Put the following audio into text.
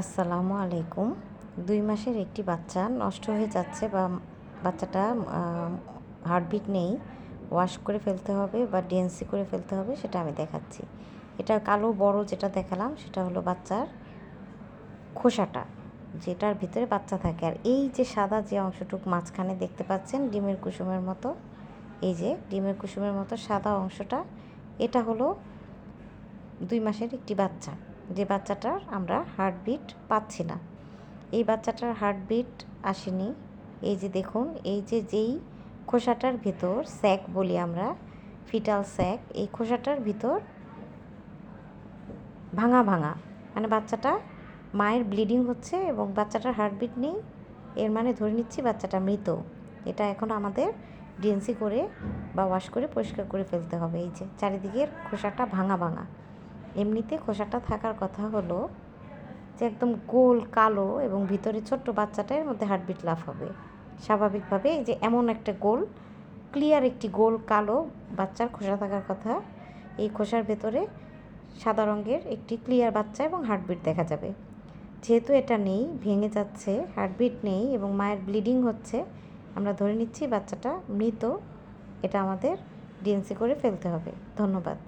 আসসালামু আলাইকুম। দুই মাসের একটি বাচ্চা নষ্ট হয়ে যাচ্ছে বা বাচ্চাটা হার্টবিট নেই, ওয়াশ করে ফেলতে হবে বা ডিএনসি করে ফেলতে হবে সেটা আমি দেখাচ্ছি। এটা কালো বড় যেটা দেখালাম সেটা হলো বাচ্চার খোসাটা, যেটার ভিতরে বাচ্চা থাকে। আর এই যে সাদা যে অংশটুক মাঝখানে দেখতে পাচ্ছেন ডিমের কুসুমের মতো, এই যে ডিমের কুসুমের মতো সাদা অংশটা, এটা হলো দুই মাসের একটি বাচ্চা। যে বাচ্চাটার আমরা হার্টবিট পাচ্ছি না। এই বাচ্চাটার হার্টবিট আসেনি। এই যে দেখুন, এই যে যেই খোসাটার ভিতর স্যাক বলি আমরা ফিটাল স্যাক এই খোসাটার ভিতর ভাঙা ভাঙা মানে বাচ্চাটা মায়ের ব্লিডিং হচ্ছে এবং বাচ্চাটার হার্টবিট নেই। এর মানে ধরে নিচ্ছি বাচ্চাটা মৃত। এটা এখন আমাদের ডিএনসি করে বা ওয়াশ করে পরিষ্কার করে ফেলতে হবে। এই যে চারিদিকের খোসাটা ভাঙা ভাঙা। এমনিতে খোসাটা থাকার কথা হলো যে একদম গোল, কালো এবং ভিতরে ছোট্ট বাচ্চাটার মধ্যে হার্টবিট লাভ হবে। স্বাভাবিকভাবে এই যে এমন একটা গোল ক্লিয়ার একটি গোল, কালো বাচ্চার খোসা থাকার কথা, এই খোসার ভেতরে সাদা রঙের একটি ক্লিয়ার বাচ্চা এবং হার্টবিট দেখা যাবে। যেহেতু এটা নেই, ভেঙে যাচ্ছে হার্টবিট নেই এবং মায়ের ব্লিডিং হচ্ছে, আমরা ধরে নিচ্ছি বাচ্চাটা মৃত, এটা আমাদের ডিএনসি করে ফেলতে হবে। ধন্যবাদ।